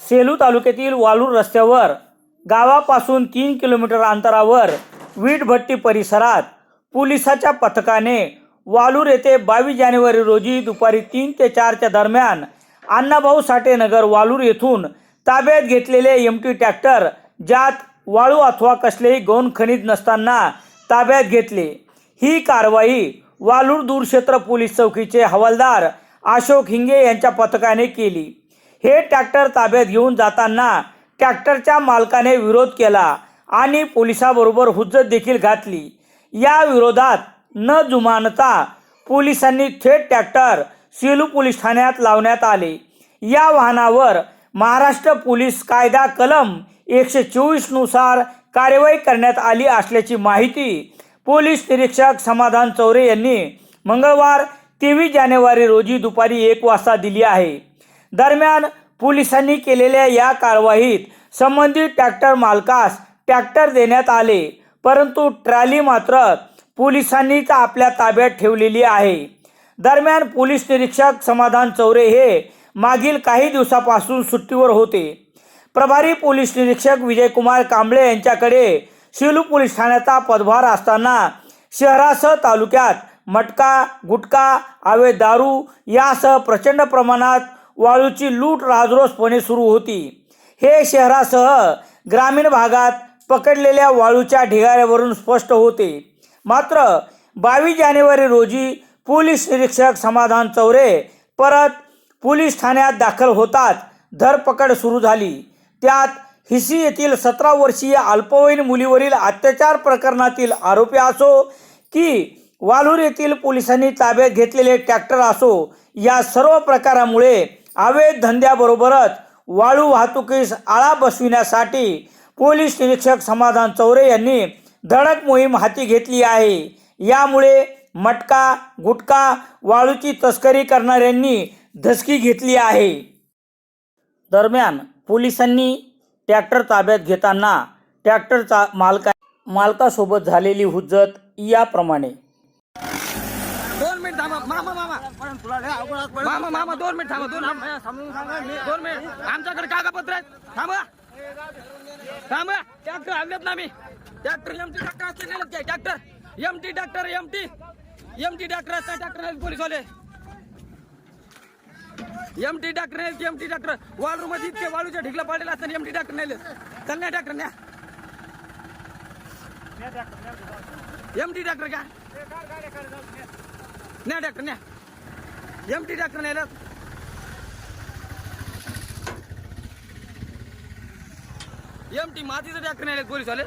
सेलू तालुक्यातील वालूर रस्त्यावर गावापासून तीन किलोमीटर अंतरावर वीटभट्टी परिसरात पोलिसाच्या पथकाने वालूर येथे बावीस जानेवारी रोजी दुपारी तीन ते चारच्या दरम्यान अण्णाभाऊ साठे नगर वालूर येथून ताब्यात घेतलेले एम टी ट्रॅक्टर ज्यात वाळू अथवा कसलेही गौण खनिज नसताना ताब्यात घेतले. ही कारवाई वालूर दूरक्षेत्र पोलीस चौकीचे हवालदार अशोक हिंगे यांच्या पथकाने केली. हे ट्रॅक्टर ताब्यात घेऊन जाताना ट्रॅक्टरच्या मालकाने विरोध केला आणि पोलिसाबरोबर हुज्जत देखील घातली. या विरोधात न जुमानता पोलिसांनी थेट ट्रॅक्टर सेलू पोलीस ठाण्यात लावण्यात आले. या वाहनावर महाराष्ट्र पोलीस कायदा कलम एकशे चोवीसनुसार कार्यवाही करण्यात आली असल्याची माहिती पोलीस निरीक्षक समाधान चौरे यांनी मंगळवार तेवीस जानेवारी रोजी दुपारी एक वाजता दिली आहे. दरम्यान पोलिसांनी केलेल्या या कारवाईत संबंधित ट्रॅक्टर मालकास ट्रॅक्टर देण्यात आले परंतु ट्रॅली मात्र पोलिसांनीच आपल्या ताब्यात ठेवलेली आहे. दरम्यान पोलीस निरीक्षक समाधान चौरे हे मागील काही दिवसापासून सुट्टीवर होते. प्रभारी पोलीस निरीक्षक विजयकुमार कांबळे यांच्याकडे शिलू पोलीस ठाण्याचा पदभार असताना शहरासह तालुक्यात मटका गुटखा आवे दारू यासह प्रचंड प्रमाणात वाळूची लूट राजरोसपणे सुरू होती. हे शहरासह ग्रामीण भागात पकडलेल्या वाळूच्या ढिगाऱ्यावरून स्पष्ट होते. मात्र बावीस जानेवारी रोजी पोलीस निरीक्षक समाधान चौरे परत पोलीस ठाण्यात दाखल होताच धरपकड सुरू झाली. त्यात हिसी येथील सतरा वर्षीय अल्पवयीन मुलीवरील अत्याचार प्रकरणातील आरोपी असो की वालूर येथील पोलिसांनी ताब्यात घेतलेले ट्रॅक्टर असो या सर्व प्रकारामुळे अवैध धंद्याबरोबरच वाळू वाहतुकीस आळा बसविण्यासाठी पोलीस निरीक्षक समाधान चौरे यांनी धडक मोहीम हाती घेतली आहे. यामुळे मटका गुटखा वाळूची तस्करी करणाऱ्यांनी धसकी घेतली आहे. दरम्यान पोलिसांनी ट्रॅक्टर ताब्यात घेताना ट्रॅक्टरचा मालका मालकासोबत झालेली हुज्जत याप्रमाणे थांबा मामा मामा. मामा मामा दोन मिनिट थांबा दोन दोन मिनिट. आमच्याकडे कागदपत्र आहेत. थांबा थांबा ट्रॅक्टर आणलेत ना मी ट्रॅक्टर एम टी ट्रॅक्टर असले नेलेत काय tractor. M T tractor M T M T tractor असतात ट्रॅक्टर पोलीस वाले एम टी ट्रॅक्टर नाही एम टी ट्रॅक्टर? वाळू मध्ये इतके वाळूच्या ढिकला पाडलेला असताना एम टी ट्रॅक्टर नाही चल नाही ट्रॅक्टर न्या. एम टी ट्रॅक्टर का न्या ट्रॅक्टर न्या. एम टी ट्रॅक्टर न्यायला एम टी मातीचं ट्रॅक्टर न्यायला पोलीसवाले